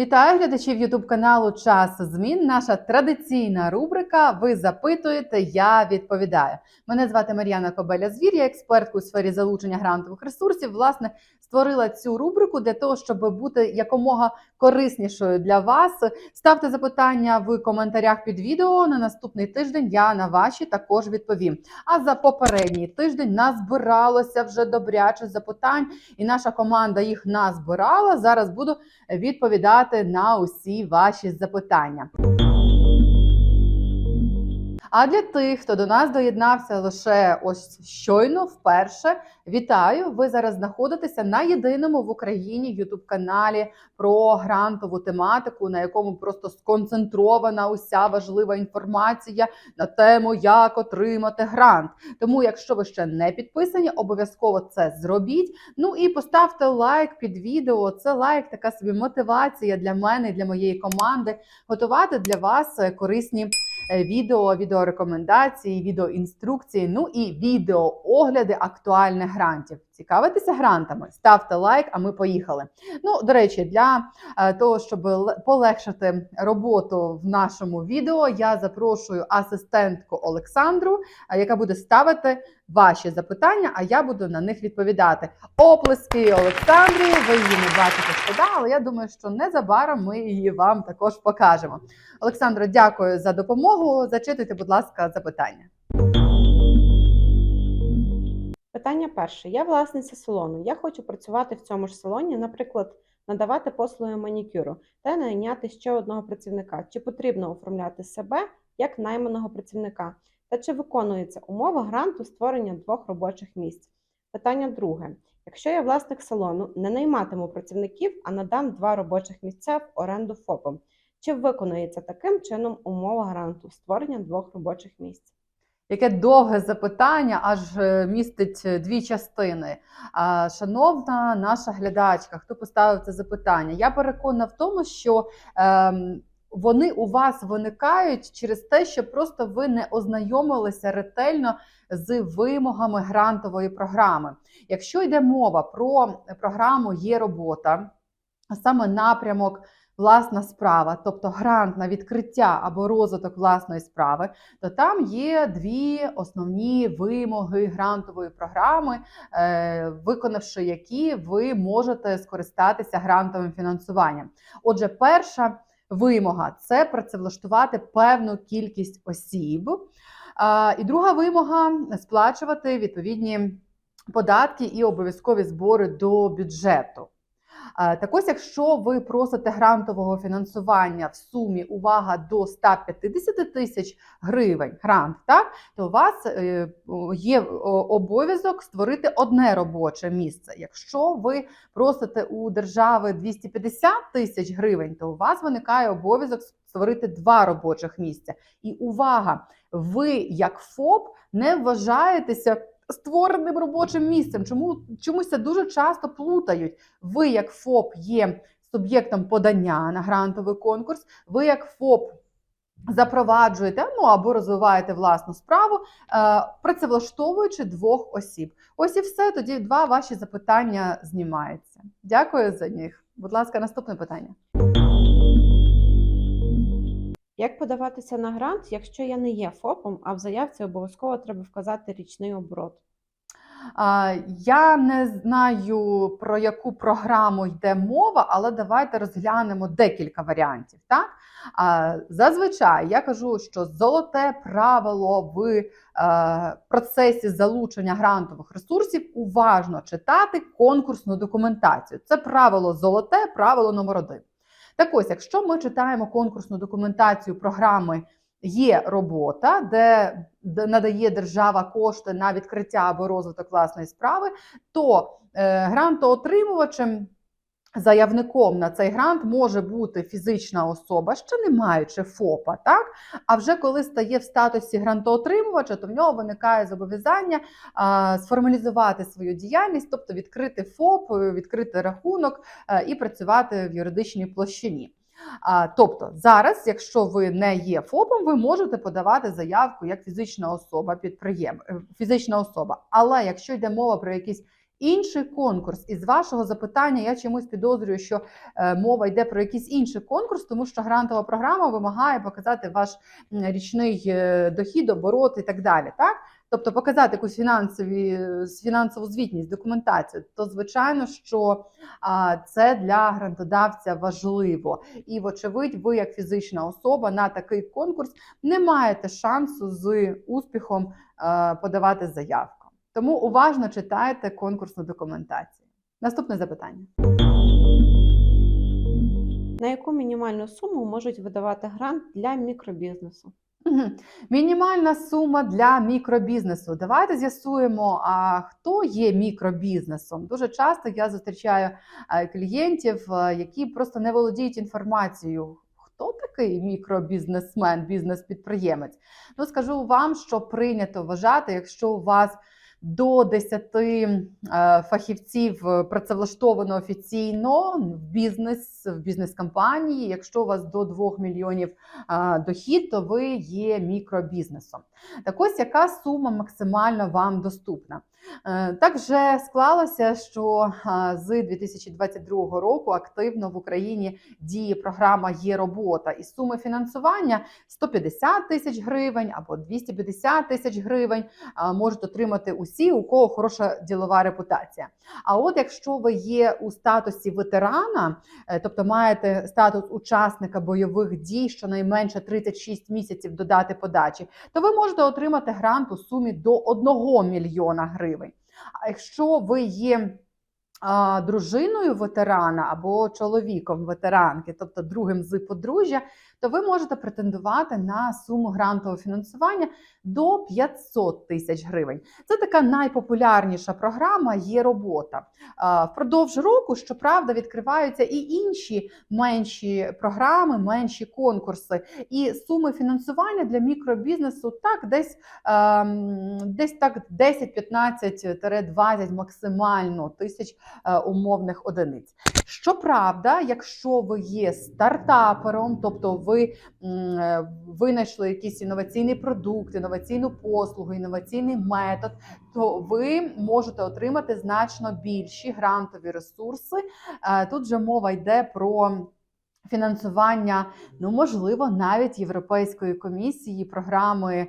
Вітаю глядачів Ютуб каналу Час змін. Наша традиційна рубрика. Ви запитуєте, я відповідаю. Мене звати Мар'яна Кобеля Звір, я експерт у сфері залучення грантових ресурсів. Власне, створила цю рубрику для того, щоб бути якомога кориснішою для вас. Ставте запитання в коментарях під відео. На наступний тиждень я на ваші також відповім. А за попередній тиждень назбиралося вже добряче запитань, і наша команда їх назбирала. Зараз буду відповідати на усі ваші запитання. А для тих, хто до нас доєднався лише ось щойно, вперше вітаю! Ви зараз знаходитеся на єдиному в Україні ютуб каналі про грантову тематику, на якому просто сконцентрована уся важлива інформація на тему, як отримати грант. Тому, якщо ви ще не підписані, обов'язково це зробіть. Ну і поставте лайк під відео. Це лайк, така собі мотивація для мене, і для моєї команди готувати для вас корисні відео, відеорекомендації, відеоінструкції, ну і відеоогляди актуальних грантів. Цікавитеся грантами? Ставте лайк, а ми поїхали. Ну, до речі, для е, того, щоб полегшити роботу в нашому відео, я запрошую асистентку Олександру, е, яка буде ставити ваші запитання, а я буду на них відповідати. Оплески Олександрі, ви її не бачите шкода, але я думаю, що незабаром ми її вам також покажемо. Олександро, дякую за допомогу. Зачитуйте, будь ласка, запитання. Питання перше. Я власниця салону. Я хочу працювати в цьому ж салоні, наприклад, надавати послуги манікюру та найняти ще одного працівника. Чи потрібно оформляти себе як найманого працівника? Та чи виконується умова гранту створення двох робочих місць? Питання друге. Якщо я власник салону, не найматиму працівників, а надам два робочих місця в оренду ФОПам. Чи виконується таким чином умова гранту створення двох робочих місць? Яке довге запитання, аж е, містить е, дві частини. Шановна наша глядачка, хто поставив це запитання? Я переконана в тому, що ем, вони у вас виникають через те, що просто ви не ознайомилися ретельно з вимогами грантової програми. Якщо йде мова про програму Є робота, саме напрямок. Власна справа, тобто грант на відкриття або розвиток власної справи, то там є дві основні вимоги грантової програми, е, виконавши які ви можете скористатися грантовим фінансуванням. Отже, перша вимога це працевлаштувати певну кількість осіб. І друга вимога сплачувати відповідні податки і обов'язкові збори до бюджету. Е, Так ось, якщо ви просите грантового фінансування в сумі увага до 150 тисяч гривень грант, так то у вас е, є обов'язок створити одне робоче місце. Якщо ви просите у держави 250 тисяч гривень, то у вас виникає обов'язок створити два робочих місця. І увага! Ви, як ФОП, не вважаєтеся створеним робочим місцем. Чому чомусь це дуже часто плутають? Ви, як ФОП, є суб'єктом подання на грантовий конкурс. Ви, як ФОП, запроваджуєте ну або розвиваєте власну справу, е, працевлаштовуючи двох осіб. Ось і все. Тоді два ваші запитання знімаються. Дякую за них. Будь ласка, наступне питання. Як подаватися на грант, якщо я не є ФОПом, а в заявці обов'язково треба вказати річний оборот? Я не знаю про яку програму йде мова, але давайте розглянемо декілька варіантів. Так зазвичай я кажу, що золоте правило в е, процесі залучення грантових ресурсів уважно читати конкурсну документацію. Це правило золоте, правило номер один. Так ось, якщо ми читаємо конкурсну документацію програми Є робота, де, надає держава кошти на відкриття або розвиток власної справи, то е, грантоотримувачем, заявником на цей грант може бути фізична особа, ще не маючи ФОПа, так? А вже коли стає в статусі грантоотримувача, то в нього виникає зобов'язання а, сформалізувати свою діяльність, тобто відкрити ФОП, відкрити рахунок е, і працювати в юридичній площині. А, тобто зараз, якщо ви не є ФОПом, ви можете подавати заявку як фізична особа, підприєм... е, фізична особа. Але якщо йде мова про якісь інший конкурс. Із вашого запитання я чомусь підозрюю, що е, мова йде про якийсь інший конкурс, тому що грантова програма вимагає показати ваш річний е, дохід, оборот і так далі. Так? Тобто показати якусь фінансові, фінансову звітність, документацію, то звичайно, що це для грантодавця важливо. І, вочевидь, ви, як фізична особа, на такий конкурс не маєте шансу з успіхом е, подавати заявку. Тому уважно читайте конкурсну документацію. Наступне запитання. На яку мінімальну суму можуть видавати грант для мікробізнесу? Мгм. Мінімальна сума для мікробізнесу. Давайте з'ясуємо, а хто є мікробізнесом. Дуже часто я зустрічаю е, клієнтів, е, які просто не володіють інформацією. Хто такий мікробізнесмен, бізнес-підприємець? Ну скажу вам, що прийнято вважати, якщо у вас до 10 е, фахівців е, працевлаштовано офіційно в бізнес в бізнес-компанії. Якщо у вас до 2 мільйонів дохід, то ви є мікробізнесом. Так ось яка сума максимально вам доступна? Е, Так вже склалося, що з 2022 року активно в Україні діє програма Є робота і суми фінансування 150 тисяч гривень або 250 тисяч гривень можуть отримати усі, у кого хороша ділова репутація. А от якщо ви є у статусі ветерана, е, тобто маєте статус учасника бойових дій, щонайменше 36 місяців до дати подачі, то ви можете отримати грант у сумі до 1 мільйона гривень. А якщо ви є а, дружиною ветерана або чоловіком ветеранки, тобто другим з подружжя, то ви можете претендувати на суму грантового фінансування до 500 тисяч гривень. Це така найпопулярніша програма є робота. Впродовж року, щоправда, відкриваються і інші менші програми, менші конкурси. І суми фінансування для мікробізнесу так десь, ем, десь так 10-15-20 максимально тисяч е, умовних одиниць. Щоправда, якщо ви є стартапером, тобто ви м, е, винайшли якийсь інноваційний продукт, інноваційну послугу, інноваційний метод, то ви можете отримати значно більші грантові ресурси. Е, Тут же мова йде про. Фінансування, ну можливо, навіть Європейської комісії, програми е,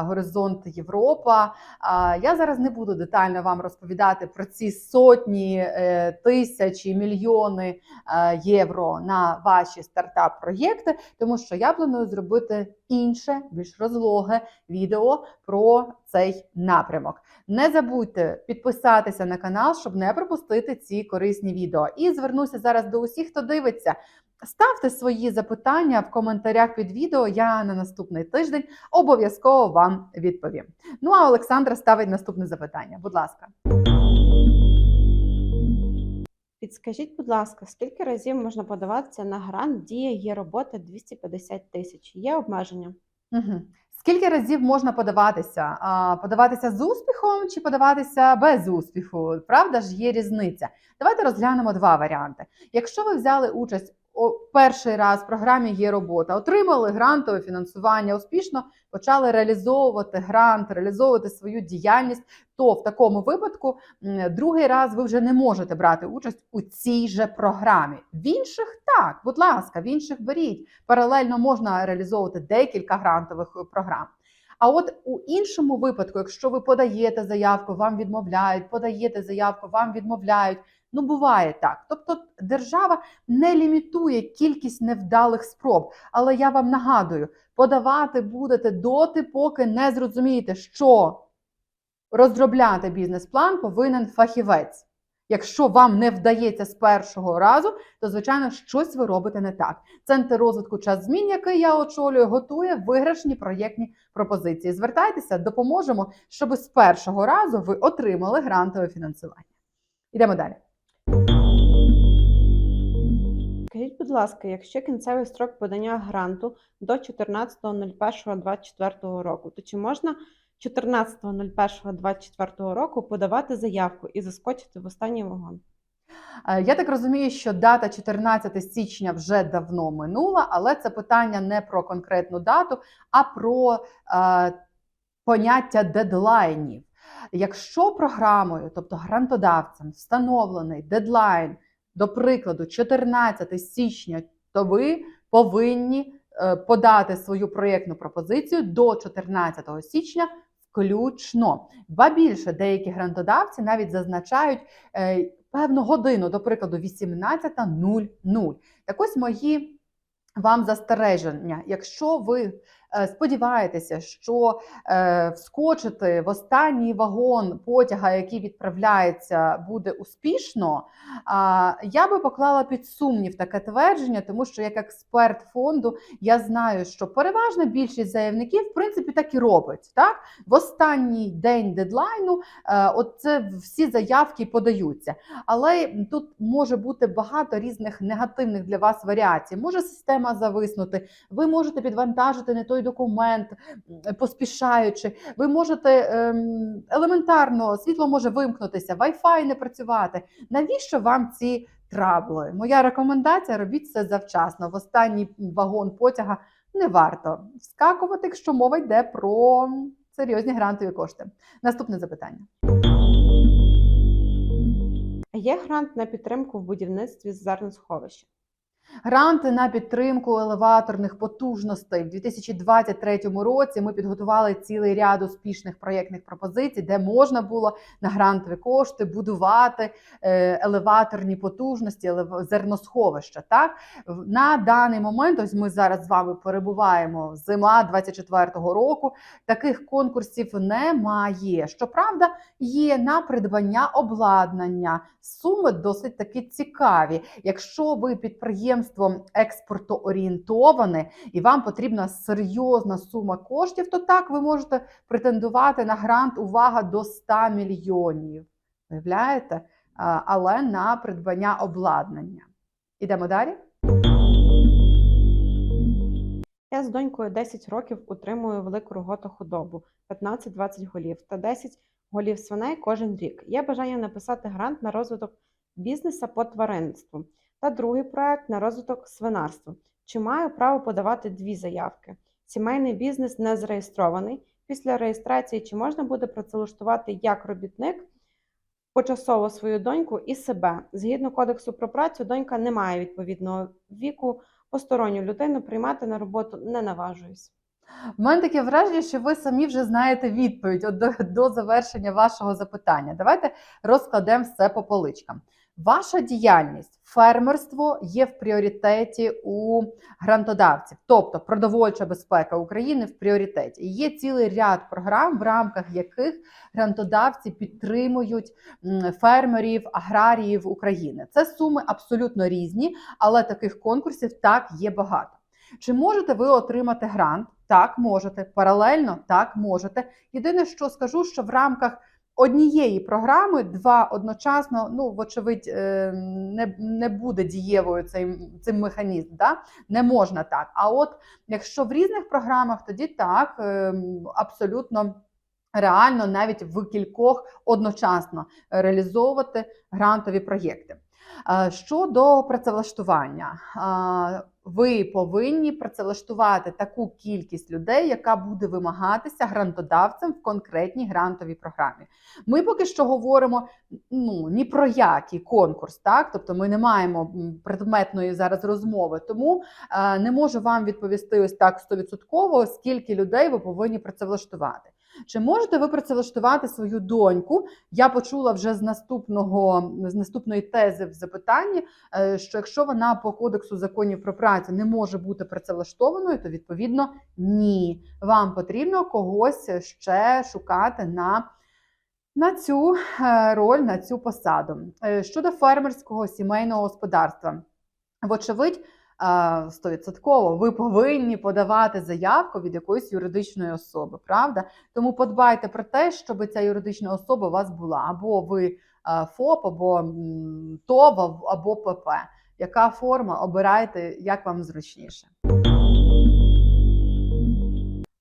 Горизонт Європа. А, Я зараз не буду детально вам розповідати про ці сотні е, тисячі мільйони е, євро на ваші стартап-проєкти, тому що я планую зробити інше, більш розлоге відео про цей напрямок. Не забудьте підписатися на канал, щоб не пропустити ці корисні відео. І звернуся зараз до усіх, хто дивиться. Ставте свої запитання в коментарях під відео. Я на наступний тиждень обов'язково вам відповім. Ну а Олександра ставить наступне запитання. Будь ласка. Підскажіть, будь ласка, скільки разів можна подаватися на грант Дія є робота 250 тисяч? Є обмеження? Угу. Скільки разів можна подаватися? А, подаватися з успіхом чи подаватися без успіху? Правда ж є різниця. Давайте розглянемо два варіанти. Якщо ви взяли участь перший раз в програмі є робота, отримали грантове фінансування, успішно почали реалізовувати грант, реалізовувати свою діяльність, то в такому випадку другий раз ви вже не можете брати участь у цій же програмі. В інших так, будь ласка, в інших беріть. Паралельно можна реалізовувати декілька грантових е, програм. А от у іншому випадку, якщо ви подаєте заявку, вам відмовляють, подаєте заявку, вам відмовляють. Ну, буває так. Тобто держава не лімітує кількість невдалих спроб. Але я вам нагадую, подавати будете доти, поки не зрозумієте, що розробляти бізнес-план повинен фахівець. Якщо вам не вдається з першого разу, то звичайно щось ви робите не так. Центр розвитку час змін, який я очолюю, готує виграшні проєктні пропозиції. Звертайтеся, допоможемо, щоб з першого разу ви отримали грантове фінансування. Йдемо далі. Скажіть, будь ласка, якщо кінцевий строк подання гранту до 14.01.24 року, то чи можна 14.01.24 року подавати заявку і заскочити в останній вагон? Е, Я так розумію, що дата 14 січня вже давно минула, але це питання не про конкретну дату, а про е, поняття дедлайнів. Якщо програмою, тобто грантодавцем, встановлений дедлайн, до прикладу, 14 січня, то ви повинні е, подати свою проєктну пропозицію до 14 січня включно. Ба більше деякі грантодавці навіть зазначають е, певну годину, до прикладу, 18.00. Так ось мої вам застереження. Якщо ви сподіваєтеся, що е, вскочити в останній вагон потяга, який відправляється, буде успішно, я би поклала під сумнів таке твердження, тому що як експерт фонду я знаю, що переважна більшість заявників в принципі так і робить. Так в останній день дедлайну е, от це всі заявки подаються. Але тут може бути багато різних негативних для вас варіацій. Може система зависнути, ви можете підвантажити не той документ, поспішаючи. Ви можете ем, елементарно світло може вимкнутися, Wi-Fi не працювати. Навіщо вам ці трабли? Моя рекомендація: робіть це завчасно. В останній вагон потяга не варто вскакувати, якщо мова йде про серйозні грантові кошти. Наступне запитання. Є грант на підтримку в будівництві зерносховища. Гранти на підтримку елеваторних потужностей в 2023 році. Ми підготували цілий ряд успішних проєктних пропозицій, де можна було на грантові кошти будувати е, елеваторні потужності, зерносховища. Так на даний момент, ось ми зараз з вами перебуваємо зима 24-го року. Таких конкурсів немає. Щоправда, є на придбання обладнання. Суми досить таки цікаві. Якщо ви підприємство експортоорієнтоване і вам потрібна серйозна сума коштів, то так ви можете претендувати на грант увага до 100 мільйонів. Уявляєте? Але на придбання обладнання. Ідемо далі. Я з донькою 10 років утримую велику роготохудобу 15-20 голів та 10 голів свиней кожен рік. Є бажання написати грант на розвиток бізнеса по тваринництву та другий проект на розвиток свинарства. Чи маю право подавати дві заявки? Сімейний бізнес не зареєстрований. Після реєстрації чи можна буде працевлаштувати як робітник почасово свою доньку і себе? Згідно кодексу про працю, донька не має відповідного віку. Посторонню людину приймати на роботу не наважуюсь. У мене таке враження, що ви самі вже знаєте відповідь до, до завершення вашого запитання. Давайте розкладемо все по поличкам. Ваша діяльність, фермерство є в пріоритеті у грантодавців, тобто продовольча безпека України в пріоритеті. І є цілий ряд програм, в рамках яких грантодавці підтримують фермерів, аграріїв України. Це суми абсолютно різні, але таких конкурсів так є багато. Чи можете ви отримати грант? Так, можете. Паралельно так можете. Єдине, що скажу, що в рамках однієї програми два одночасно, ну, вочевидь, е, не, не буде дієвою цей, цим механізм. Да? Не можна так. А от якщо в різних програмах, тоді так, е, абсолютно. Реально навіть в кількох одночасно реалізовувати грантові проєкти. Е, Щодо працевлаштування, ви повинні працевлаштувати таку кількість людей, яка буде вимагатися грантодавцем в конкретній грантовій програмі. Ми поки що говоримо ну ні про який конкурс, так тобто ми не маємо предметної зараз розмови, тому е, не можу вам відповісти ось так стовідсотково, скільки людей ви повинні працевлаштувати. Чи можете ви працевлаштувати свою доньку? Я почула вже з наступного з наступної тези в запитанні, е, що якщо вона по кодексу законів про працю не може бути працевлаштованою, то відповідно ні. Вам потрібно когось ще шукати на, на цю е, роль, на цю посаду. Е, Щодо фермерського сімейного господарства, вочевидь. Стовідсотково ви повинні подавати заявку від якоїсь юридичної особи, правда? Тому подбайте про те, щоб ця юридична особа у вас була або ви ФОП, або ТОВ, або ПП. Яка форма обирайте, як вам зручніше?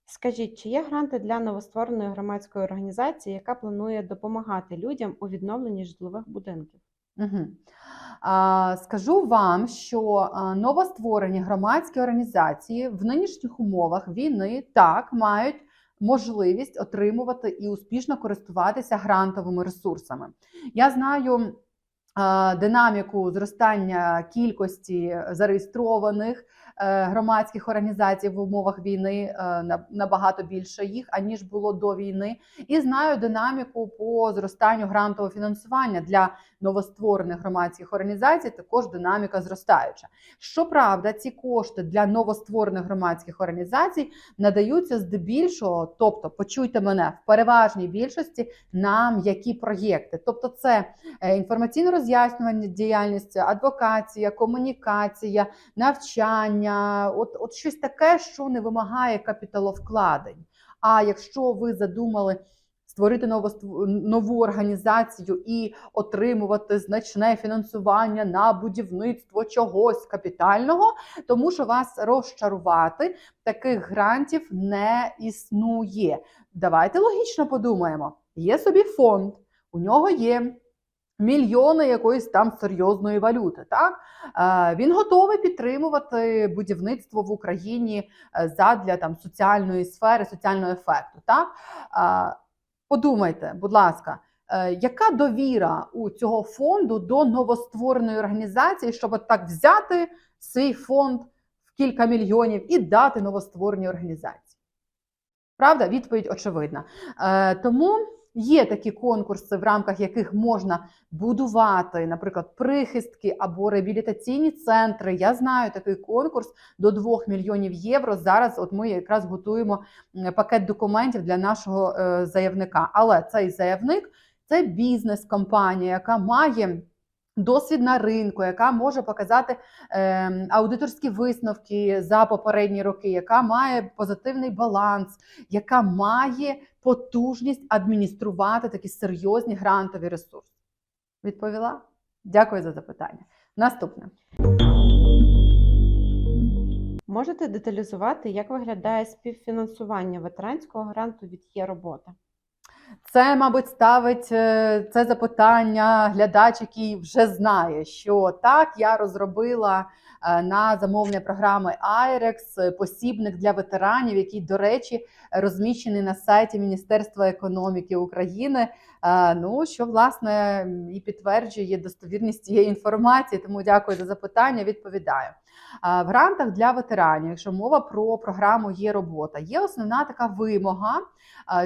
Скажіть, чи є гранти для новоствореної громадської організації, яка планує допомагати людям у відновленні житлових будинків? Угу. Скажу вам, що новостворені громадські організації в нинішніх умовах війни так мають можливість отримувати і успішно користуватися грантовими ресурсами. Я знаю динаміку зростання кількості зареєстрованих е, громадських організацій в умовах війни е, на- набагато більше їх аніж було до війни, і знаю динаміку по зростанню грантового фінансування для новостворених громадських організацій. Також динаміка зростаюча. Щоправда, ці кошти для новостворених громадських організацій надаються здебільшого, тобто почуйте мене в переважній більшості на м'які проєкти. Тобто, це е, інформаційно роз'яснювання діяльність, адвокація, комунікація, навчання, от, от щось таке, що не вимагає капіталовкладень. А якщо ви задумали створити нову організацію і отримувати значне фінансування на будівництво чогось капітального, тому що вас розчарувати таких грантів не існує. Давайте логічно подумаємо: є собі фонд, у нього є. Мільйони якоїсь там серйозної валюти, так Е, він готовий підтримувати будівництво в Україні е, задля там соціальної сфери, соціального ефекту. Так Е, подумайте, будь ласка, е, яка довіра у цього фонду до новоствореної організації, щоб от так взяти свій фонд в кілька мільйонів і дати новоствореній організації? Правда, відповідь очевидна. Е, тому є такі конкурси, в рамках яких можна будувати, наприклад, прихистки або реабілітаційні центри. Я знаю такий конкурс до 2 мільйонів євро. Зараз от ми якраз готуємо пакет документів для нашого е, заявника. Але цей заявник це бізнес-компанія, яка має. Досвід на ринку, яка може показати е, аудиторські висновки за попередні роки, яка має позитивний баланс, яка має потужність адмініструвати такі серйозні грантові ресурси. Відповіла? Дякую за запитання. Наступне. Можете деталізувати, як виглядає співфінансування ветеранського гранту від є робота? Це, мабуть, ставить е, це запитання глядач, який вже знає, що так я розробила е, на замовлення програми IREX е, посібник для ветеранів, який, до речі, розміщений на сайті Міністерства економіки України. Ну що власне і підтверджує достовірність цієї інформації. Тому дякую за запитання. Відповідаю. В грантах для ветеранів, якщо мова про програму є робота, є основна така вимога,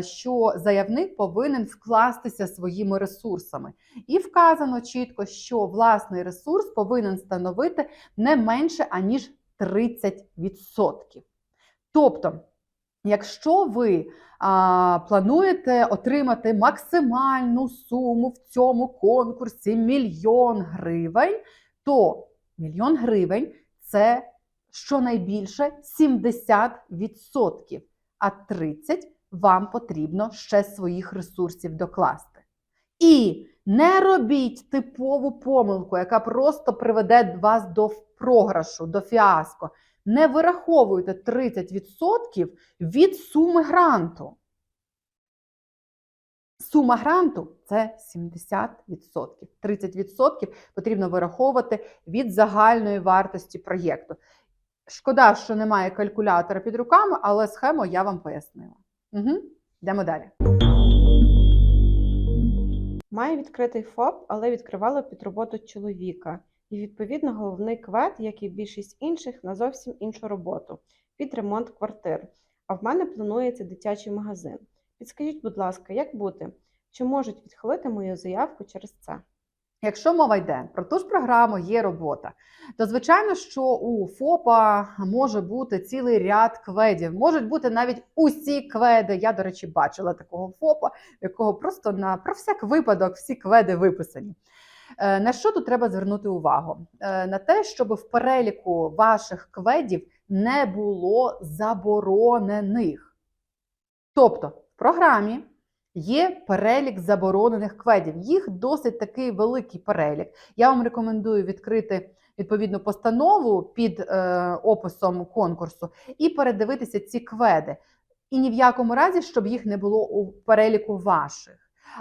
що заявник повинен вкластися своїми ресурсами. І вказано чітко, що власний ресурс повинен становити не менше аніж 30%. Тобто, якщо ви а, плануєте отримати максимальну суму в цьому конкурсі мільйон гривень, то мільйон гривень це щонайбільше 70%, а 30% вам потрібно ще своїх ресурсів докласти. І не робіть типову помилку, яка просто приведе вас до програшу, до фіаско. Не вираховуйте 30% від суми гранту. Сума гранту це 70%. 30% потрібно вираховувати від загальної вартості проєкту. Шкода, що немає калькулятора під руками, але схему я вам пояснила. Угу. Йдемо далі. Має відкритий ФОП, але відкривала під роботу чоловіка. І, відповідно, головний квет, як і більшість інших, на зовсім іншу роботу під ремонт квартир. А в мене планується дитячий магазин. Підскажіть, будь ласка, як бути? Чи можуть відхилити мою заявку через це? Якщо мова йде про ту ж програму є робота, то звичайно, що у ФОПа може бути цілий ряд кведів, можуть бути навіть усі кведи. Я, до речі, бачила такого ФОПа, якого просто на про всяк випадок всі кведи виписані. Е, На що тут треба звернути увагу? Е, На те, щоб в переліку ваших кведів не було заборонених. Тобто програмі є перелік заборонених кведів. Їх досить такий великий перелік. Я вам рекомендую відкрити відповідну постанову під е, описом конкурсу і передивитися ці кведи. І ні в якому разі, щоб їх не було у переліку ваших.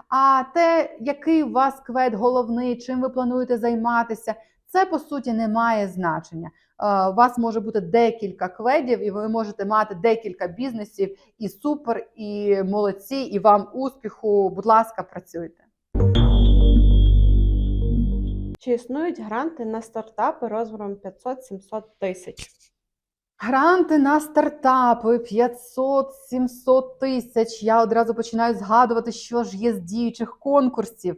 А те, який у вас квед головний, чим ви плануєте займатися, Це по суті не має значення. Е, У вас може бути декілька кведів, і ви можете мати декілька бізнесів, і супер, і молодці, і вам успіху. Будь ласка, працюйте. Чи існують гранти на стартапи розміром 500-700 тисяч? Гранти на стартапи 500-700 тисяч. Я одразу починаю згадувати, що ж є з діючих конкурсів.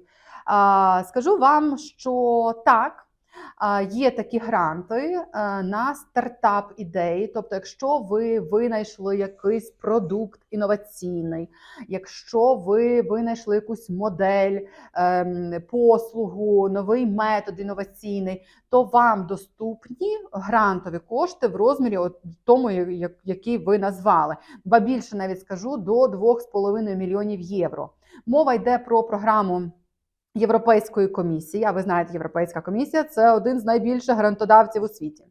Скажу вам, що так. Є такі гранти на стартап ідеї. Тобто, якщо ви винайшли якийсь продукт інноваційний, якщо ви винайшли якусь модель, ем, послугу, новий метод інноваційний, то вам доступні грантові кошти в розмірі от тому, який ви назвали. Ба більше навіть скажу до 2,5 мільйонів євро. Мова йде про програму. Європейської комісії, а ви знаєте, Європейська комісія це один з найбільших грантодавців у світі.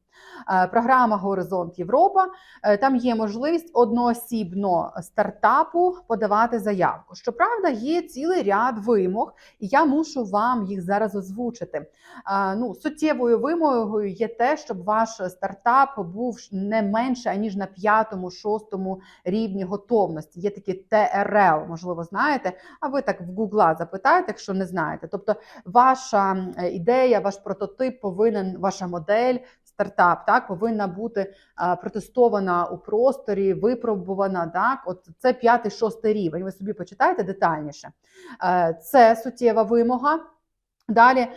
Е, Програма Горизонт Європа. Е, Там є можливість одноосібно стартапу подавати заявку. Щоправда, є цілий ряд вимог, і я мушу вам їх зараз озвучити. Е, Ну, суттєвою вимогою є те, щоб ваш стартап був не менше аніж на п'ятому-шостому рівні готовності. Є такі ТРЛ, можливо, знаєте. А ви так в Гугла запитаєте, якщо не знаєте. Тобто, ваша е, ідея, ваш прототип повинен, ваша модель, стартап, так повинна бути а, протестована у просторі, випробувана. Так, от це п'ятий, шостий рівень. Ви собі почитайте детальніше. Е, Це суттєва вимога. Далі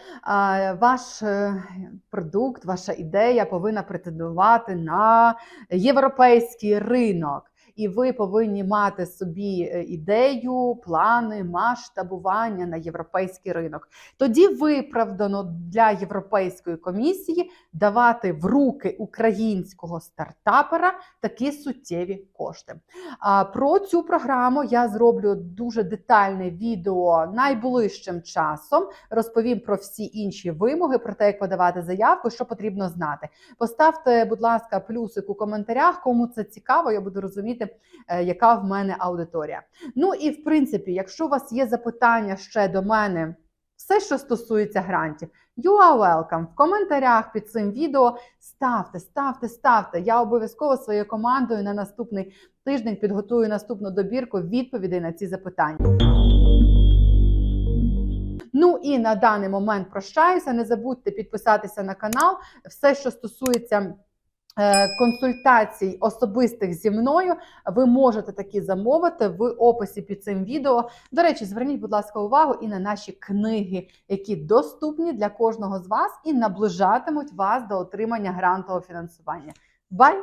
ваш е, продукт, ваша ідея повинна претендувати на європейський ринок. І ви повинні мати собі е, ідею, плани, масштабування на європейський ринок. Тоді виправдано для Європейської комісії давати в руки українського стартапера такі суттєві кошти. А про цю програму я зроблю дуже детальне відео найближчим часом. Розповім про всі інші вимоги, про те, як подавати заявку, що потрібно знати. Поставте, будь ласка, плюсик у коментарях, кому це цікаво, я буду розуміти, е, яка в мене аудиторія. Ну і в принципі, якщо у вас є запитання ще до мене, все, що стосується грантів, you are welcome. В коментарях під цим відео ставте, ставте, ставте. Я обов'язково своєю командою на наступний тиждень підготую наступну добірку відповідей на ці запитання. Ну і на даний момент прощаюся. Не забудьте підписатися на канал. Все, що стосується консультацій особистих зі мною, ви можете такі замовити в описі під цим відео. До речі, зверніть, будь ласка, увагу і на наші книги, які доступні для кожного з вас і наближатимуть вас до отримання грантового фінансування. Бай!